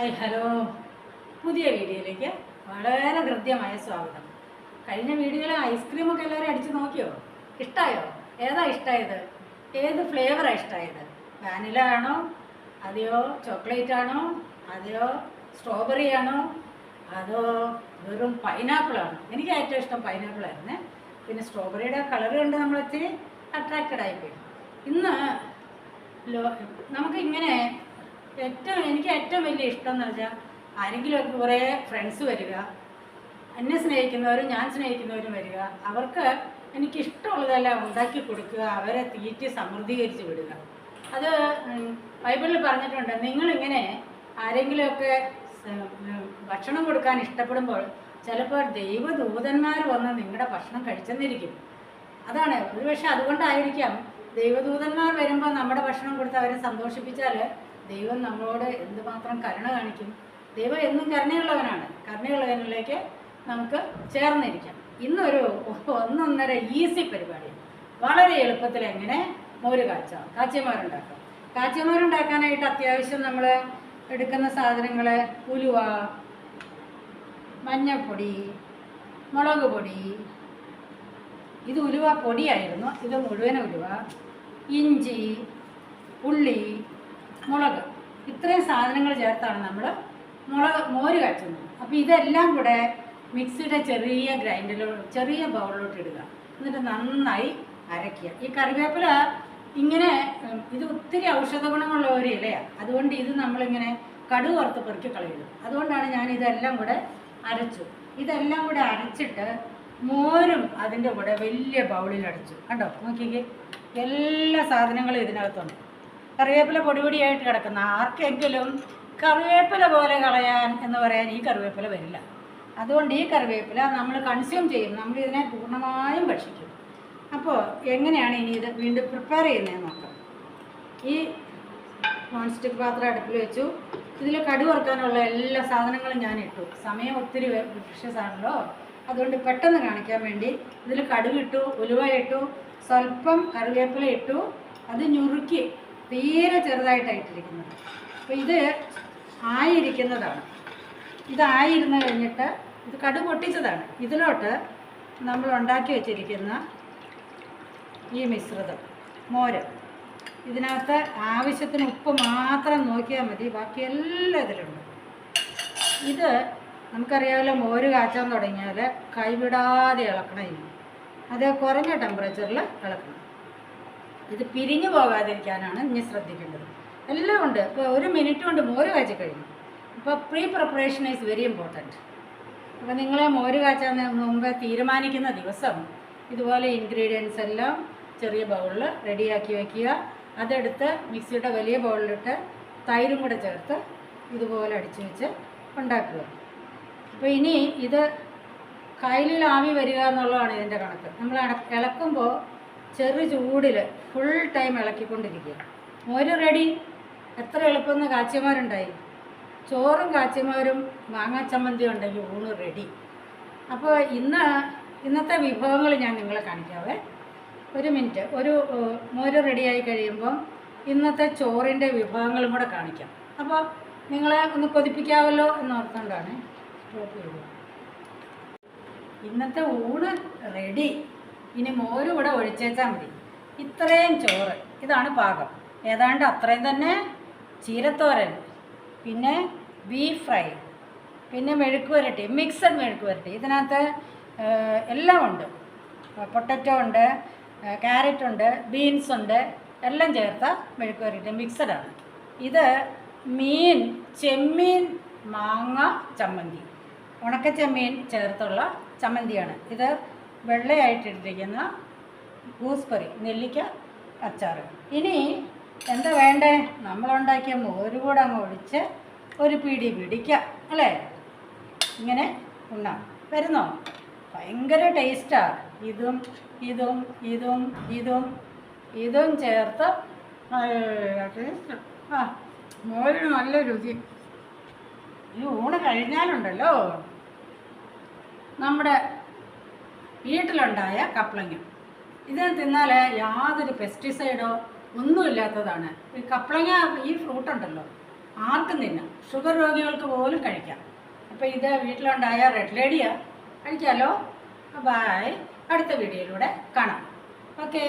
Hi hello. പുതിയ വീഡിയോയിലേക്ക് വളരെ ഹൃദ്യമായ സ്വാഗതം. കഴിഞ്ഞ വീഡിയോയിൽ ഐസ്ക്രീമൊക്കെ എല്ലാവരും അടിച്ച് നോക്കിയോ? ഇഷ്ടമായോ ഏതാ ഇഷ്ടമായത് ഏത് ഫ്ലേവറാണ് ഇഷ്ടമായത് വാനില ആണോ? അതെയോ ചോക്ലേറ്റ് ആണോ? അതെയോ സ്ട്രോബെറി ആണോ? അതോ വെറും പൈനാപ്പിൾ ആണോ? എനിക്ക് ഏറ്റവും ഇഷ്ടം പൈനാപ്പിൾ ആയിരുന്നേ. പിന്നെ സ്ട്രോബെറിയുടെ കളർ കണ്ട് നമ്മൾ ഒത്തിരി അട്രാക്റ്റഡ് ആയിപ്പോയി ഇന്ന് ലോ നമുക്ക് ഇങ്ങനെ ഏറ്റവും എനിക്ക് ഏറ്റവും വലിയ ഇഷ്ടം എന്ന് വെച്ചാൽ ആരെങ്കിലുമൊക്കെ കുറേ ഫ്രണ്ട്സ് വരിക. എന്നെ സ്നേഹിക്കുന്നവരും ഞാൻ സ്നേഹിക്കുന്നവരും വരിക. അവർക്ക് എനിക്ക് ഇഷ്ടമുള്ളതെല്ലാം ഉണ്ടാക്കി കൊടുക്കുക അവരെ തീറ്റി സമൃദ്ധീകരിച്ച് വിടുക. അത് ബൈബിളിൽ പറഞ്ഞിട്ടുണ്ട് നിങ്ങളിങ്ങനെ ആരെങ്കിലുമൊക്കെ ഭക്ഷണം കൊടുക്കാൻ ഇഷ്ടപ്പെടുമ്പോൾ ചിലപ്പോൾ ദൈവദൂതന്മാർ വന്ന് നിങ്ങളുടെ ഭക്ഷണം കഴിച്ചെന്നിരിക്കും. അതാണ് ഒരുപക്ഷെ അതുകൊണ്ടായിരിക്കാം ദൈവദൂതന്മാർ വരുമ്പോൾ നമ്മുടെ ഭക്ഷണം കൊടുത്ത് അവരെ സന്തോഷിപ്പിച്ചാൽ ദൈവം നമ്മളോട് എന്തുമാത്രം കരുണ കാണിക്കും? ദൈവം എന്നും കരുണയുള്ളവനാണ്. കരുണയുള്ളവനിലേക്ക് നമുക്ക് ചേർന്നിരിക്കാം. ഇന്നൊരു ഒന്നൊന്നര ഈസി പരിപാടി. വളരെ എളുപ്പത്തിൽ എങ്ങനെ മോര് കാച്ചാം കാച്ചിയമാരുണ്ടാക്കാം. കാച്ചിയമാരുണ്ടാക്കാനായിട്ട് അത്യാവശ്യം നമ്മൾ എടുക്കുന്ന സാധനങ്ങൾ ഉലുവ മഞ്ഞപ്പൊടി മുളക് പൊടി. ഇത് ഉലുവ പൊടിയായിരുന്നു. ഇത് മുഴുവൻ ഉലുവ ഇഞ്ചി ഉള്ളി മുളക്. ഇത്രയും സാധനങ്ങൾ ചേർത്താണ് നമ്മൾ മുളക് മോര് കാച്ചുന്നത്. അപ്പോൾ ഇതെല്ലാം കൂടെ മിക്സിയുടെ ചെറിയ ഗ്രൈൻഡിലോ ചെറിയ ബൗളിലോട്ട് ഇടുക. എന്നിട്ട് നന്നായി അരയ്ക്കുക. ഈ കറിവേപ്പില ഇങ്ങനെ ഇത് ഒത്തിരി ഔഷധ ഗുണമുള്ള ഒരു ഇലയാണ് അതുകൊണ്ട് ഇത് നമ്മളിങ്ങനെ കടുക് വറുത്ത് പെറുക്കി കളയുന്നത് അതുകൊണ്ടാണ് ഞാൻ ഇതെല്ലാം കൂടെ അരച്ചു. ഇതെല്ലാം കൂടെ അരച്ചിട്ട് മോരും അതിന്റെ കൂടെ വലിയ ബൗളിൽ അടച്ചു കണ്ടോ? നോക്കിക്കേ. എല്ലാ സാധനങ്ങളും ഇതിനകത്തുണ്ട്. കറിവേപ്പില പൊടിപൊടിയായിട്ട് കിടക്കുന്ന ആർക്കെങ്കിലും കറിവേപ്പില പോലെ കളയാൻ എന്ന് പറയാൻ ഈ കറിവേപ്പില വരില്ല. അതുകൊണ്ട് ഈ കറിവേപ്പില നമ്മൾ കൺസ്യൂം ചെയ്യും. നമ്മൾ ഇതിനെ പൂർണമായും ഭക്ഷിക്കും. അപ്പോൾ എങ്ങനെയാണ് ഇനി ഇത് വീണ്ടും പ്രിപ്പയർ ചെയ്യുന്നത് നോക്കാം. ഈ നോൺ സ്റ്റിക്ക് പാത്രം അടുപ്പിൽ വെച്ചു. ഇതിൽ കടി വറുക്കാനുള്ള എല്ലാ സാധനങ്ങളും ഞാൻ ഇട്ടു. സമയം ഒത്തിരി വിഷസാണല്ലോ അതുകൊണ്ട് പെട്ടെന്ന് കാണിക്കാൻ വേണ്ടി ഇതിൽ കടുകിട്ടു ഉലുവ ഇട്ടു സ്വല്പം കറിവേപ്പില ഇട്ടു. അത് ഞുറുക്കി തീരെ ചെറുതായിട്ടായിട്ടിരിക്കുന്നത്. അപ്പോൾ ഇത് ആയിരിക്കുന്നതാണ്. ഇതായിരുന്നു കഴിഞ്ഞിട്ട് ഇത് കടു പൊട്ടിച്ചതാണ്. ഇതിലോട്ട് നമ്മൾ ഉണ്ടാക്കി വെച്ചിരിക്കുന്ന ഈ മിശ്രിതം മോര്. ഇതിനകത്ത് ആവശ്യത്തിന് ഉപ്പ് മാത്രം നോക്കിയാൽ മതി. ബാക്കി എല്ലാം ഇതിലുണ്ട്. ഇത് നമുക്കറിയാമല്ലോ മോര് കാച്ചാൻ തുടങ്ങിയാൽ കൈവിടാതെ ഇളക്കണം ഇനി. അത് കുറഞ്ഞ ടെമ്പറേച്ചറിൽ ഇളക്കണം. ഇത് പിരിഞ്ഞു പോകാതിരിക്കാനാണ് ഇനി ശ്രദ്ധിക്കേണ്ടത്. എല്ലാം ഉണ്ട്. ഇപ്പോൾ ഒരു മിനിറ്റ് കൊണ്ട് മോര് കാച്ചി കഴിഞ്ഞു. അപ്പോൾ pre preparation is very important അപ്പോൾ നിങ്ങളെ മോര് കാച്ചാൻ മുമ്പ് തീരുമാനിക്കുന്ന ദിവസം ഇതുപോലെ ഇൻഗ്രീഡിയൻസ് എല്ലാം ചെറിയ ബൗളിൽ റെഡിയാക്കി വയ്ക്കുക അതെടുത്ത് മിക്സിയുടെ വലിയ ബൗളിലിട്ട് തൈരും കൂടെ ചേർത്ത് ഇതുപോലെ അടിച്ചു വെച്ച് ഉണ്ടാക്കുക. അപ്പോൾ ഇനി ഇത് കയ്യിലാവി വരിക എന്നുള്ളതാണ് ഇതിന്റെ കണക്ക്. നമ്മൾ ഇളക്കുമ്പോൾ ചെറു ചൂടിൽ ഫുൾ ടൈം ഇളക്കിക്കൊണ്ടിരിക്കുക. മോര് റെഡി എത്ര എളുപ്പമെന്ന് കാച്ചിയമാരുണ്ടായി ചോറും കാച്ചിമാരും മാങ്ങാച്ചമ്മന്തി ഉണ്ടെങ്കിൽ ഊണ് റെഡി അപ്പോൾ ഇന്ന് ഇന്നത്തെ വിഭവങ്ങൾ ഞാൻ നിങ്ങളെ കാണിക്കാവേ. ഒരു മിനിറ്റ് ഒരു മോര് റെഡിയായി കഴിയുമ്പം ഇന്നത്തെ ചോറിന്റെ വിഭവങ്ങളും കൂടെ കാണിക്കാം. അപ്പോൾ നിങ്ങളെ ഒന്ന് കൊതിപ്പിക്കാമല്ലോ ചെയ്തത് ഇന്നത്തെ ഊണ് റെഡി ഇനി മോരും കൂടെ ഒഴിച്ചേച്ചാൽ മതി. ഇത്രയും ചോറ്. ഇതാണ് പാകം. ഏതാണ്ട് അത്രയും തന്നെ ചീരത്തോരൻ. പിന്നെ ബീഫ് ഫ്രൈ പിന്നെ മെഴുക്ക് വരട്ടി. മിക്സഡ് മെഴുക്ക് വരട്ടി. ഇതിനകത്ത് എല്ലാം ഉണ്ട്. പൊട്ടറ്റോ ഉണ്ട് ക്യാരറ്റ് ഉണ്ട് ബീൻസ് ഉണ്ട്. എല്ലാം ചേർത്ത മെഴുക്ക് വരട്ടി. മിക്സഡാണ് ഇത് മീൻ ചെമ്മീൻ മാങ്ങ ചമ്മന്തി. ഉണക്ക ഉണക്കച്ചെമ്മീൻ ചേർത്തുള്ള ചമ്മന്തിയാണ്. ഇത് വെള്ളയായിട്ടിട്ടിരിക്കുന്ന ഗൂസ്ബെറി നെല്ലിക്ക അച്ചാർ. ഇനി എന്താ വേണ്ടേ? നമ്മളുണ്ടാക്കിയ മോര് കൂടെ അങ്ങ് ഒഴിച്ച് ഒരു പിടി പിടിക്കാം അല്ലേ? ഇങ്ങനെ ഉണ്ണാം. വരുന്നോ? ഭയങ്കര ടേസ്റ്റാണ് ഇതും ഇതും ഇതും ഇതും ഇതും ചേർത്ത് ടേസ്റ്റ് ആ മോരിന് നല്ല രുചി. ഈ ഊണ് കഴിഞ്ഞാലുണ്ടല്ലോ. നമ്മുടെ വീട്ടിലുണ്ടായ കപ്ലങ്ങ. ഇത് തിന്നാൽ യാതൊരു പെസ്റ്റിസൈഡോ ഒന്നുമില്ലാത്തതാണ്. ഈ കപ്ലങ്ങ ഈ ഫ്രൂട്ട് ഉണ്ടല്ലോ ആർക്കും തിന്നാം. ഷുഗർ രോഗികൾക്ക് പോലും കഴിക്കാം. അപ്പോൾ ഇത് വീട്ടിലുണ്ടായ റെഡ് ലേഡിയാ കഴിക്കാമല്ലോ ബായ് അടുത്ത വീഡിയോയിലൂടെ കാണാം. ഓക്കേ